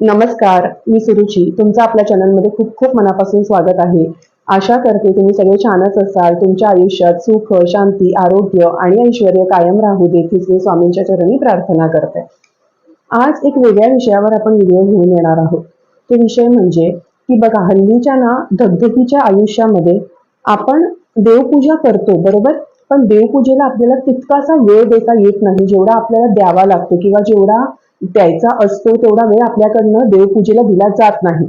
नमस्कार मी सुरुची. तुमचं आपल्या चॅनलमध्ये खूप खूप मनापासून स्वागत आहे. आशा करते तुम्ही सगळे छानच असाल. तुमच्या आयुष्यात सुख शांती आरोग्य आणि ऐश्वर कायम राहू देत हीच मी स्वामींच्या चरणी प्रार्थना करते. आज एक वेगळ्या विषयावर आपण व्हिडिओ घेऊन येणार आहोत. तो विषय म्हणजे की बघा हल्लीच्या ना धगधगीच्या आयुष्यामध्ये आपण देवपूजा करतो बरोबर? पण देवपूजेला आपल्याला तितकासा वेळ देता येत नाही जेवढा आपल्याला द्यावा लागतो किंवा जेवढा द्यायचा असतो तेवढा वेळ आपल्याकडनं देवपूजेला दिला जात नाही.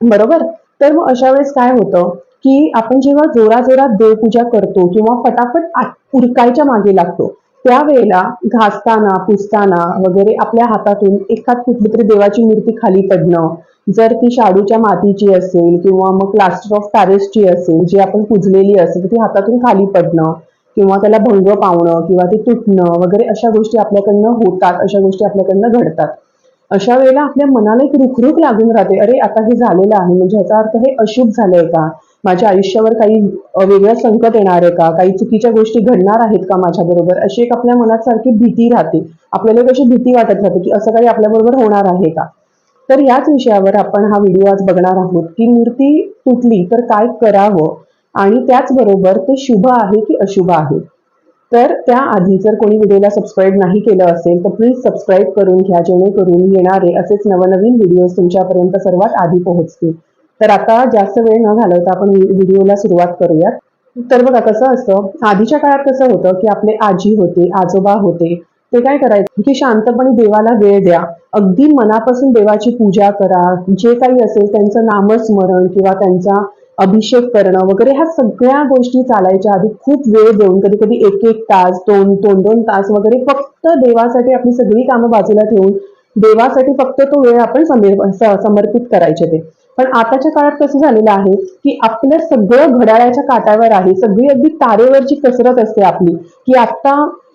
बरोबर? तर मग अशा वेळेस काय होतं की आपण जेव्हा जोराजोरात देवपूजा करतो किंवा फटाफट उरकायच्या मागे लागतो त्यावेळेला घासताना पुसताना वगैरे आपल्या हातातून एखाद कुठली तरी देवाची मूर्ती खाली पडणं जर ती शाडूच्या मातीची असेल किंवा मग प्लास्टर ऑफ पॅरिसची असेल जी आपण पुजलेली असेल ती हातातून खाली पडणं किंवा त्याला भंग पावणं किंवा ते तुटणं वगैरे अशा गोष्टी आपल्याकडनं होतात अशा गोष्टी आपल्याकडनं घडतात. अशा वेळेला आपल्या मनाला एक रुखरुख लागून राहते. अरे आता हे झालेलं आहे. म्हणजे ह्याचा अर्थ हे अशुभ झालंय का? माझ्या आयुष्यावर काही वेगळं संकट येणार आहे का? काही चुकीच्या गोष्टी घडणार आहेत का माझ्याबरोबर? अशी एक आपल्या मनात सारखी भीती राहते. आपल्याला एक अशी भीती वाटत राहते की असं काही आपल्याबरोबर होणार आहे का? तर याच विषयावर आपण हा व्हिडिओ आज बघणार आहोत की मूर्ती तुटली तर काय करावं? आणि त्याचबरोबर ते शुभ आहे की अशुभ आहे. तर त्याआधी जर कोणी व्हिडिओला सबस्क्राईब नाही केलं असेल तर प्लीज सबस्क्राईब करून घ्या जेणेकरून येणारे असेच नवनवीन व्हिडिओज तुमच्यापर्यंत सर्वात आधी पोहोचतील. तर आता जास्त वेळ न घालवता आपण व्हिडिओला सुरुवात करूयात. तर बघा कसं असतं आधीच्या काळात कसं होतं की आपले आजी होते आजोबा होते ते काय करायचं? की शांतपणे देवाला वेळ द्या. अगदी मनापासून देवाची पूजा करा. जे काही असेल त्यांचं नामस्मरण किंवा त्यांचा अभिषेक करणं वगैरे ह्या सगळ्या गोष्टी चालायच्या आधी खूप वेळ देऊन कधी कधी एक एक तास दोन दोन दोन तास वगैरे फक्त देवासाठी आपली सगळी कामं बाजूला ठेवून देवासाठी फक्त तो वेळ आपण समे- समर्पित करायचे ते. पण आताच्या काळात कसं झालेलं आहे की आपलं सगळं घड्याळाच्या काटावर आहे सगळी अगदी तारेवरची कसरत असते आपली की आता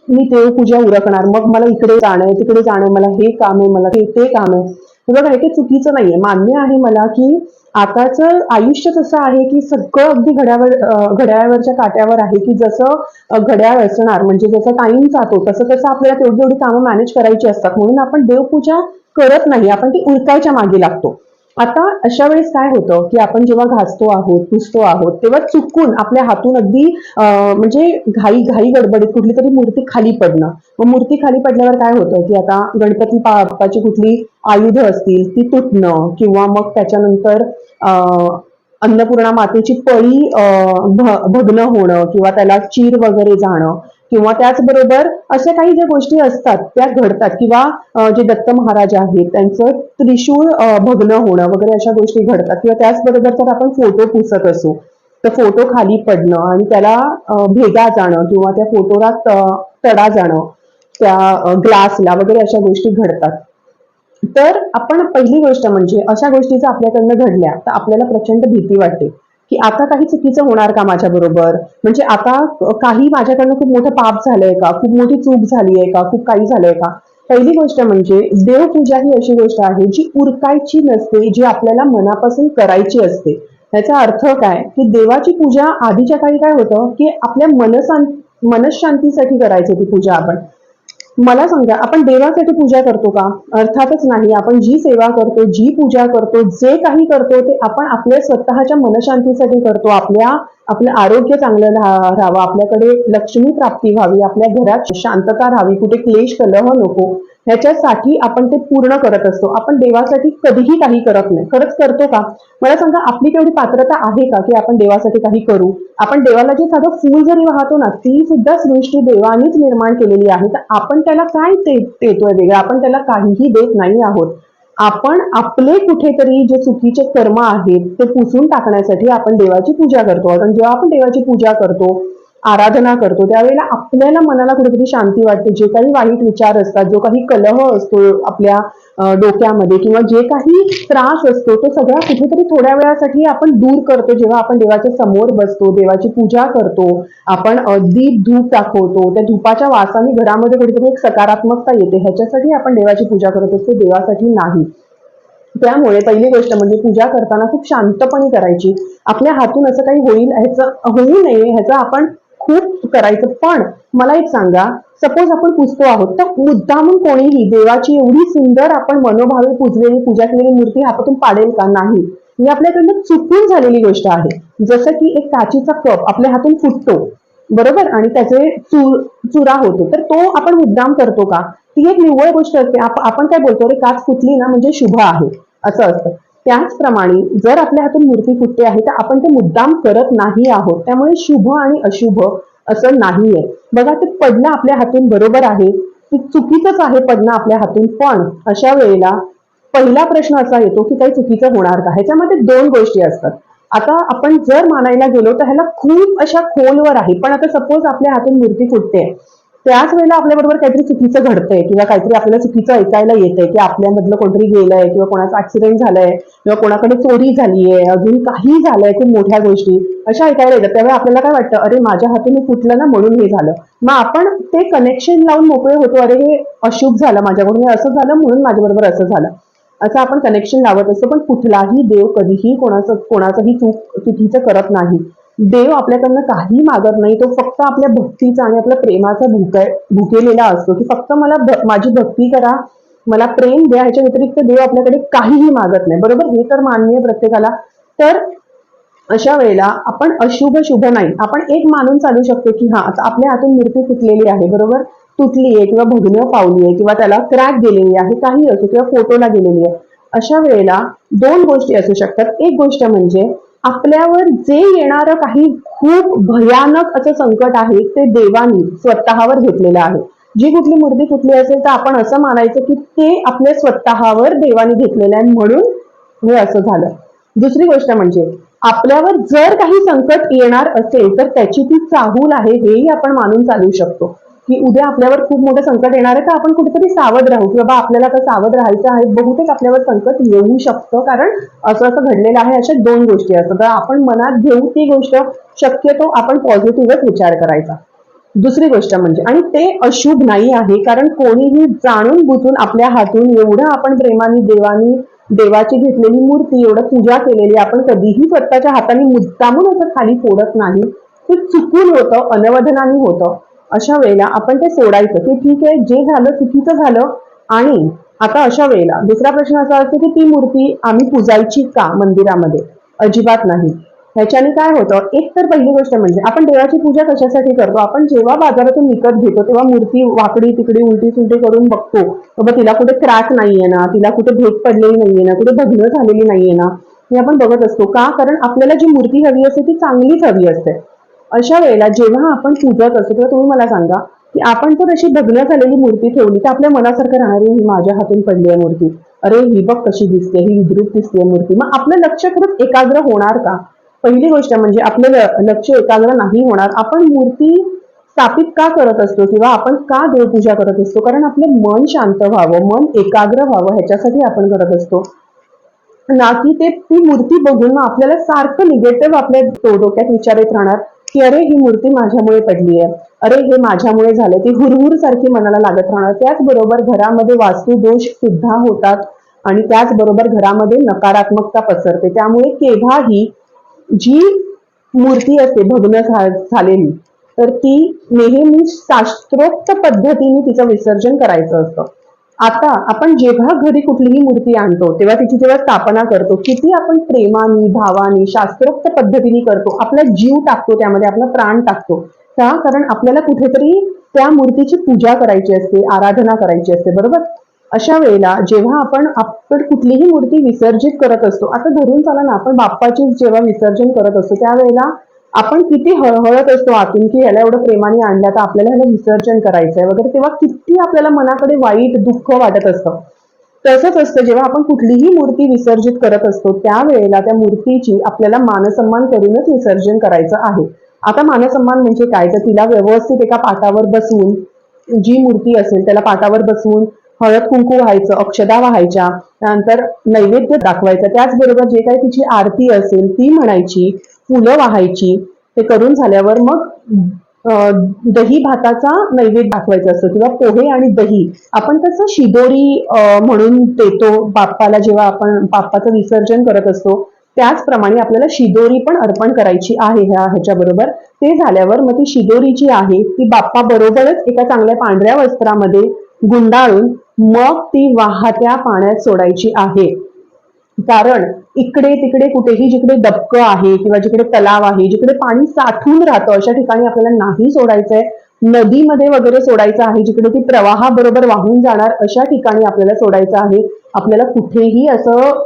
मी देवपूजा उरकणार मग मला इकडे जाणं आहे तिकडे जाणं मला हे काम आहे मला हे ते काम आहे. बघा हे काही चुकीचं नाहीये. मान्य आहे मला की आताचं आयुष्य तसं आहे की सगळं अगदी घड्यावर घड्याळावरच्या काट्यावर आहे की जसं घड्याळ असणार म्हणजे जसं टाइम जातो तसं तसं आपल्याला तेवढी तेवढी कामं मॅनेज करायची असतात. म्हणून आपण देवपूजा करत नाही आपण ती उरकायच्या मागे लागतो. आता अशा वेळेस काय होतं की आपण जेव्हा घासतो आहोत पुसतो आहोत तेव्हा चुकून आपल्या हातून अगदी म्हणजे घाई घाई गडबडीत कुठली तरी मूर्ती खाली पडणं. मग मूर्ती खाली पडल्यावर काय होतं की आता गणपती बाप्पाची कुठली आयुध असतील ती तुटणं किंवा मग त्याच्यानंतर अन्नपूर्णा मातेची पळी भग्न होणं किंवा त्याला चीर वगैरे जाणं किंवा त्याचबरोबर अशा काही ज्या गोष्टी असतात त्या घडतात किंवा जे दत्त महाराज आहेत त्यांचं त्रिशूळ भग्न होणं वगैरे अशा गोष्टी घडतात किंवा त्याचबरोबर जर आपण फोटो पुसत असू तर फोटो खाली पडणं आणि त्याला भेगा जाणं किंवा त्या फोटोला तडा जाणं त्या ग्लासला वगैरे अशा गोष्टी घडतात. तर आपण पहिली गोष्ट म्हणजे अशा गोष्टी जर आपल्याकडनं घडल्या तर आपल्याला प्रचंड भीती वाटते की आता काही चुकीचं होणार का माझ्या बरोबर? म्हणजे आता काही माझ्याकडनं खूप मोठं पाप झालंय का? खूप मोठी चूक झाली आहे का? खूप काही झालंय का? पहिली गोष्ट म्हणजे देवपूजा ही अशी गोष्ट आहे जी उरकायची नसते जी आपल्याला मनापासून करायची असते. याचा अर्थ काय? की देवाची पूजा आधीच्या काळी काय होतं? की आपल्या मनशां मनशांतीसाठी करायची ती पूजा आपण. मला सांगा आपण देवासाठी पूजा करतो का? अर्थातच नाही. आपण जी सेवा करतो जी पूजा करतो जे काही करतो ते आपण आपल्या स्वतःच्या मनशांतीसाठी करतो. आपल्या आपलं आरोग्य चांगलं राहावं आपल्याकडे लक्ष्मी प्राप्ती व्हावी आपल्या घरात शांतता राहावी कुठे क्लेश कलह नको ह्याच्यासाठी आपण ते पूर्ण करत असतो. आपण देवासाठी कधीही काही करत नाही. खरंच करतो का? मला सांगा आपली तेवढी पात्रता आहे का की आपण देवासाठी काही करू? आपण देवाला जे साधं फूल जरी वाहतो ना ती सुद्धा सृष्टी देवानीच निर्माण केलेली आहे. तर आपण त्याला काय देतोय वेगळं? आपण त्याला काहीही देत नाही आहोत. आपण आपले कुठेतरी जे चुकीचे कर्म आहेत ते पुसून टाकण्यासाठी आपण देवाची पूजा करतो. कारण जेव्हा आपण देवाची पूजा करतो आराधना करतो. त्यावेळेला आपल्याला मनाला कुठेतरी शांती वाटते. जे काही वाईट विचार असतात जो काही कलह असतो आपल्या डोक्यामध्ये किंवा जे काही त्रास असतो तो सगळा कुठेतरी थोड्या वेळासाठी आपण दूर करतो. जेव्हा आपण देवाच्या समोर बसतो देवाची पूजा करतो आपण दीप धूप दाखवतो. त्या धुपाच्या वासाने घरामध्ये कुठेतरी एक सकारात्मकता येते. ह्याच्यासाठी आपण देवाची पूजा करत असतो देवासाठी नाही. त्यामुळे पहिली गोष्ट म्हणजे पूजा करताना खूप शांतपणे करायची. आपल्या हातून असं काही होईल ह्याचं होऊ नये ह्याचा आपण खूप करायचं. पण मला एक सांगा सपोज आपण पुजतो आहोत तर मुद्दामून कोणीही देवाची एवढी सुंदर आपण मनोभावे पूजलेली पूजा केलेली मूर्ती हातातून पाडेल का? नाही. ही आपल्याकडनं चुकून झालेली गोष्ट आहे. जसं की एक काचीचा कप आपल्या हातून फुटतो बरोबर? आणि त्याचे चुरा होतो. तर तो आपण मुद्दाम करतो का? ती एक निव्वळ गोष्ट असते आपण काय बोलतो रे काच फुटली ना म्हणजे शुभ आहे. असं असतं. त्याचप्रमाणे जर आपल्या हातून मूर्ती फुटते आहे तर आपण ते मुद्दाम करत नाही आहोत. त्यामुळे शुभ आणि अशुभ असं नाहीये. बघा ते पडणं आपल्या हातून बरोबर आहे ते चुकीचंच आहे पडणं आपल्या हातून. पण अशा वेळेला पहिला प्रश्न असा येतो की काही चुकीचं होणार का? ह्याच्यामध्ये दोन गोष्टी असतात. आता आपण जर मानायला गेलो तर ह्याला खूप अशा खोलवर आहे. पण आता सपोज आपल्या हातून मूर्ती फुटते. त्याच वेळेला आपल्याबरोबर काहीतरी चुकीचं घडतंय किंवा काहीतरी आपल्याला चुकीचं ऐकायला येतंय की आपल्यामधलं कोणतरी गेलंय किंवा कोणाचा ऍक्सिडेंट झालाय किंवा कोणाकडे चोरी झालीये अजून काही झालंय खूप मोठ्या गोष्टी अशा ऐकायला येतात. त्यावेळी आपल्याला काय वाटतं? अरे माझ्या हातून मी फुटलं ना म्हणून हे झालं. मग आपण ते कनेक्शन लावून मोकळे होतो. अरे हे अशुभ झालं माझ्याकडून हे असं झालं म्हणून माझ्याबरोबर असं झालं. असं आपण कनेक्शन लावत असतो. पण कुठलाही देव कधीही कोणाचं कोणाचंही चूक चुकीचं करत नाही. देव आपल्याकडनं काही मागत नाही तो फक्त आपल्या भक्तीचा आणि आपल्या प्रेमाचा भुके भुकेलेला असतो. की फक्त मला माझी भक्ती करा मला प्रेम द्या ह्याच्या व्यतिरिक्त देव आपल्याकडे काहीही मागत नाही. बरोबर? हे तर मान्य आहे प्रत्येकाला. तर अशा वेळेला आपण अशुभ शुभ नाही. आपण एक मानून चालू शकतो की हा आपल्या हातून मूर्ती फुटलेली आहे बरोबर? तुटली आहे किंवा भग्न पावली आहे किंवा त्याला क्रॅक गेलेली आहे काही असो किंवा फोटोला गेलेली आहे. अशा वेळेला दोन गोष्टी असू शकतात. एक गोष्ट म्हणजे आपल्यावर जे येणारं काही खूप भयानक असं संकट आहे ते देवानी स्वतःवर घेतलेलं आहे. जी कुठली मूर्ती कुठली असेल तर आपण असं मानायचं की ते आपल्या स्वतःवर देवानी घेतलेलं आहे म्हणून हे असं झालं. दुसरी गोष्ट म्हणजे आपल्यावर जर काही संकट येणार असेल तर त्याची ती चाहूल आहे हेही आपण मानून चालू शकतो. की उद्या आपल्यावर खूप मोठं संकट येणार आहे तर आपण कुठेतरी सावध राहू. की बाबा आपल्याला आता सावध राहायचं आहे बहुतेक आपल्यावर संकट येऊ शकतं कारण असं असं घडलेलं आहे अशा दोन गोष्टी असतात. तर आपण मनात घेऊ ती गोष्ट शक्यतो आपण पॉझिटिव्हच विचार करायचा. दुसरी गोष्ट म्हणजे आणि ते अशुभ नाही आहे कारण कोणीही जाणून बुजून आपल्या हातून एवढं आपण प्रेमाने देवानी देवाची घेतलेली मूर्ती एवढं पूजा केलेली आपण कधीही स्वतःच्या हाताने मुद्दामून असं खाली फोडत नाही. ते चुकून होतं अनवधनाने होतं. अशा वेळेला आपण ते सोडायचं. की ठीक आहे जे झालं चुकीचं झालं. आणि आता अशा वेळेला दुसरा प्रश्न असा असतो की ती मूर्ती आम्ही पुजायची का मंदिरामध्ये? अजिबात नाही. ह्याच्याने काय होतं? एक तर पहिली गोष्ट म्हणजे आपण देवाची पूजा कशासाठी करतो? आपण जेव्हा बाजारातून विकत घेतो तेव्हा मूर्ती वाकडी तिकडी उलटी सुलटी करून बघतो. बाबा तिला कुठे क्रॅक नाहीये ना? तिला कुठे भेट पडलेली नाहीये ना? कुठे भग्न झालेली नाहीये ना? हे आपण बघत असतो. का? कारण आपल्याला जी मूर्ती हवी असते ती चांगलीच हवी असते. अशा वेळेला जेव्हा आपण पूजत असतो तेव्हा तुम्ही मला सांगा की आपण जर अशी भग्न झालेली मूर्ती ठेवली तर आपल्या मनासारखं राहणार ही माझ्या हातून पडली आहे मूर्ती. अरे ही बघ कशी दिसते ही विद्रुप दिसते मूर्ती. मग आपलं लक्ष खरंच एकाग्र होणार का? पहिली गोष्ट म्हणजे आपलं लक्ष एकाग्र नाही होणार. आपण मूर्ती स्थापित का करत असतो किंवा आपण का देवपूजा करत असतो? कारण आपलं मन शांत व्हावं मन एकाग्र व्हावं ह्याच्यासाठी आपण करत असतो. ना की ते ती मूर्ती बघून मग आपल्याला सारखं निगेटिव्ह आपल्या डोक्यात विचार येत राहणार. की अरे ही मूर्ती माझ्यामुळे पडली आहे. अरे हे माझ्यामुळे झालं. ती हुरहुर सारखी मनाला लागत राहणार. त्याचबरोबर घरामध्ये वास्तुदोष सुद्धा होतात आणि त्याचबरोबर घरामध्ये नकारात्मकता पसरते. त्यामुळे केव्हाही जी मूर्ती असते भग्न झा- झालेली तर ती नेहमी शास्त्रोक्त पद्धतीने तिचं विसर्जन करायचं असतं. आता आपण जेव्हा घरी कुठलीही मूर्ती आणतो तेव्हा तिची जेव्हा स्थापना करतो किती आपण प्रेमाने भावानी शास्त्रोक्त पद्धतीने करतो आपला जीव टाकतो त्यामध्ये आपला प्राण टाकतो. का? कारण आपल्याला कुठेतरी त्या मूर्तीची पूजा करायची असते आराधना करायची असते बरोबर? अशा वेळेला जेव्हा आपण आपण कुठलीही मूर्ती विसर्जित करत असतो आता धरून चाला ना आपण बाप्पाचीच जेव्हा विसर्जन करत असतो त्यावेळेला आपण किती हळहळत असतो आतून की ह्याला एवढं प्रेमाने आणलं तर आपल्याला ह्याला विसर्जन करायचंय वगैरे तेव्हा किती आपल्याला मनाकडे वाईट दुःख वाटत असतं. तसंच असतं जेव्हा आपण कुठलीही मूर्ती विसर्जित करत असतो त्यावेळेला त्या मूर्तीची आपल्याला मानसन्मान करूनच विसर्जन करायचं आहे. आता मानसन्मान म्हणजे काय? तर तिला व्यवस्थित एका पाटावर बसवून जी मूर्ती असेल त्याला पाटावर बसवून हळद कुंकू व्हायचं अक्षदा व्हायच्या त्यानंतर नैवेद्य दाखवायचं त्याचबरोबर जे काही तिची आरती असेल ती म्हणायची फुलं वाहायची ते करून झाल्यावर मग दही भाताचा नैवेद्य दाखवायचा असतो किंवा पोहे आणि दही. आपण कसं शिदोरी म्हणून देतो. बाप्पाला जेव्हा आपण बाप्पाचं विसर्जन करत असतो त्याचप्रमाणे आपल्याला शिदोरी पण अर्पण करायची आहे ह्या ह्याच्याबरोबर. ते झाल्यावर मग ती शिदोरी जी आहे ती बाप्पा बरोबरच एका चांगल्या पांढऱ्या वस्त्रामध्ये गुंडाळून मग ती वाहत्या पाण्यात सोडायची आहे. कारण इकडे तिकडे कुठेही जिकडे दबकं आहे किंवा जिकडे तलाव आहे जिकडे पाणी साठून राहतं अशा ठिकाणी आपल्याला नाही सोडायचंय. नदीमध्ये वगैरे सोडायचं आहे जिकडे ती प्रवाहाबरोबर वाहून जाणार अशा ठिकाणी आपल्याला सोडायचं आहे. आपल्याला कुठेही असं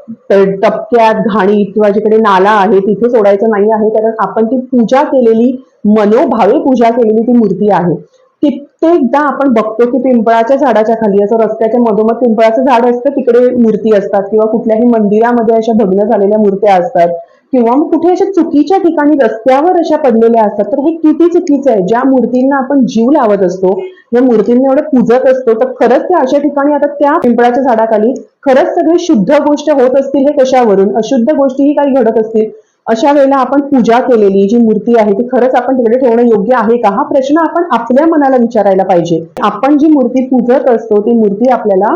टपक्यात घाणीत किंवा जिकडे नाला आहे तिथे सोडायचं नाही आहे कारण आपण ती पूजा केलेली मनोभावे पूजा केलेली ती मूर्ती आहे. कित्येकदा आपण बघतो की पिंपळाच्या झाडाच्या खाली असं रस्त्याच्या मधोमध पिंपळाचं झाड असतं तिकडे मूर्ती असतात किंवा कुठल्याही मंदिरामध्ये अशा भग्न झालेल्या मूर्त्या असतात. किंवा कुठे अशा चुकीच्या ठिकाणी रस्त्यावर अशा पडलेल्या असतात. तर हे किती चुकीचं आहे? ज्या मूर्तींना आपण जीव लावत असतो या मूर्तींना एवढं पूजत असतो तर खरंच त्या अशा ठिकाणी आता त्या पिंपळाच्या झाडाखाली खरंच सगळे शुद्ध गोष्ट होत असतील हे कशावरून? अशुद्ध गोष्टीही काही घडत असतील. अशा वेळेला आपण पूजा केलेली जी मूर्ती आहे ती खरंच आपण तिकडे ठेवणं योग्य आहे का? हा प्रश्न आपण आपल्या मनाला विचारायला पाहिजे. आपण जी मूर्ती पूजत असतो ती मूर्ती आपल्याला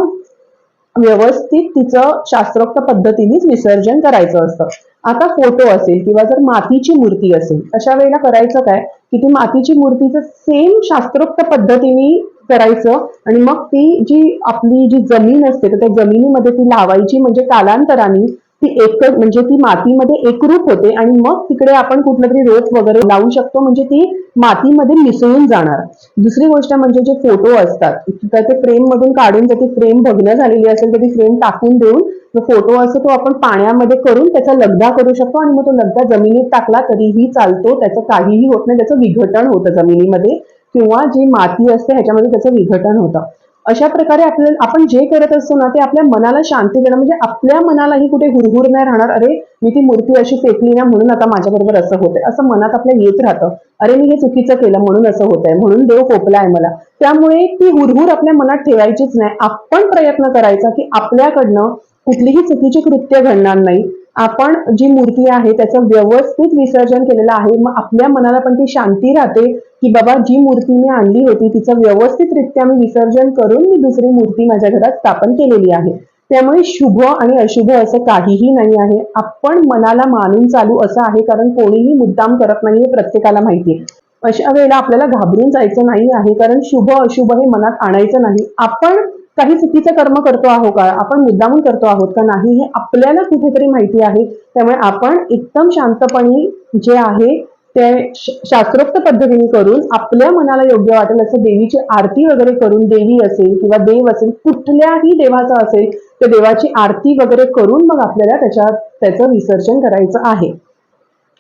व्यवस्थित तिचं शास्त्रोक्त पद्धतीनेच विसर्जन करायचं असतं. आता फोटो असेल किंवा जर मातीची मूर्ती असेल अशा वेळेला करायचं काय? की ती मातीची मूर्तीचं सेम शास्त्रोक्त पद्धतीने करायचं आणि मग ती जी आपली जी जमीन असते तर त्या जमिनीमध्ये ती लावायची म्हणजे कालांतराने ती एक म्हणजे ती मातीमध्ये एकरूप होते आणि मग तिकडे आपण कुठलं तरी रोप वगैरे लावू शकतो म्हणजे ती मातीमध्ये मिसळून जाणार. दुसरी गोष्ट म्हणजे जे फोटो असतात तर ते फ्रेम मधून काढून जर ती फ्रेम भग्न झालेली असेल तर ती फ्रेम टाकून देऊन जो फोटो असतो तो आपण पाण्यामध्ये करून त्याचा लगदा करू शकतो आणि मग तो लगदा जमिनीत टाकला तरीही चालतो त्याचं काहीही होत नाही त्याचं विघटन होतं जमिनीमध्ये. किंवा जी माती असते ह्याच्यामध्ये त्याचं विघटन होतं. अशा प्रकारे आपल्याला आपण जे करत असतो ना ते आपल्या मनाला शांती देणं म्हणजे आपल्या मनालाही कुठे हुरहुर नाही राहणार अरे मी ती मूर्ती अशी फेकली ना म्हणून आता माझ्याबरोबर असं होतंय. असं मनात आपल्या येत राहतं. अरे मी हे चुकीचं केलं म्हणून असं होतंय म्हणून देव कोपलाय मला. त्यामुळे ती हुरहुर आपल्या मनात ठेवायचीच नाही. आपण प्रयत्न करायचा की आपल्याकडनं कुठलीही चुकीची कृत्य घडणार नाही. आपण जी मूर्ती आहे त्याचं व्यवस्थित विसर्जन केलेलं आहे मग आपल्या मनाला पण ती शांती राहते की बाबा जी मूर्ती मी आणली होती तिचं व्यवस्थितरित्या मी विसर्जन करून मी दुसरी मूर्ती माझ्या घरात स्थापन केलेली आहे. त्यामुळे शुभ आणि अशुभ असं काहीही नाही आहे. आपण मनाला मानून चालू असं आहे कारण कोणीही मुद्दाम करत नाही हे प्रत्येकाला माहिती आहे अशा वेळेला आपल्याला घाबरून जायचं नाही आहे कारण शुभ अशुभ हे मनात आणायचं नाही. आपण काही चुकीचं कर्म करतो आहोत का? आपण मुद्दामून करतो आहोत का नाही हे आपल्याला कुठेतरी माहिती आहे. त्यामुळे आपण एकदम शांतपणे जे आहे ते शास्त्रोक्त पद्धतीने करून आपल्या मनाला योग्य वाटेल असं देवीची आरती वगैरे करून देवी असेल किंवा देव असेल कुठल्याही देवाचा असेल तर देवाची आरती वगैरे करून मग आपल्याला त्याच्यात त्याचं विसर्जन करायचं आहे.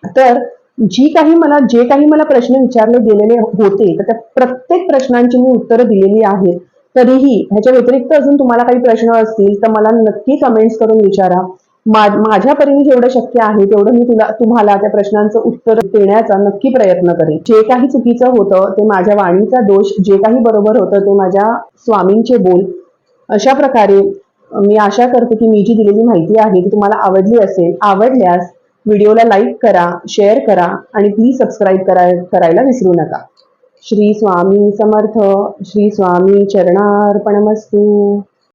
तर जी काही मला जे काही मला प्रश्न विचारले गेलेले होते तर त्या प्रत्येक प्रश्नांची मी उत्तरं दिलेली आहेत. तरीही ह्याच्या व्यतिरिक्त अजून तुम्हाला काही प्रश्न असतील तर मला नक्की कमेंट्स करून विचारा. माझ्या परीने जेवढं शक्य आहे तेवढं मी तुला तुम्हाला त्या प्रश्नांचं उत्तर देण्याचा नक्की प्रयत्न करेन. जे काही चुकीचं होतं ते माझ्या वाणीचा दोष जे काही बरोबर होतं ते माझ्या स्वामींचे बोल. अशा प्रकारे मी आशा करते की मी जी दिलेली माहिती आहे ती तुम्हाला आवडली असेल आवडल्यास व्हिडिओला लाईक करा शेअर करा आणि प्लीज सबस्क्राईब करा करायला विसरू नका. श्री स्वामी समर्थ श्री स्वामी चरणार्पणमस्तू.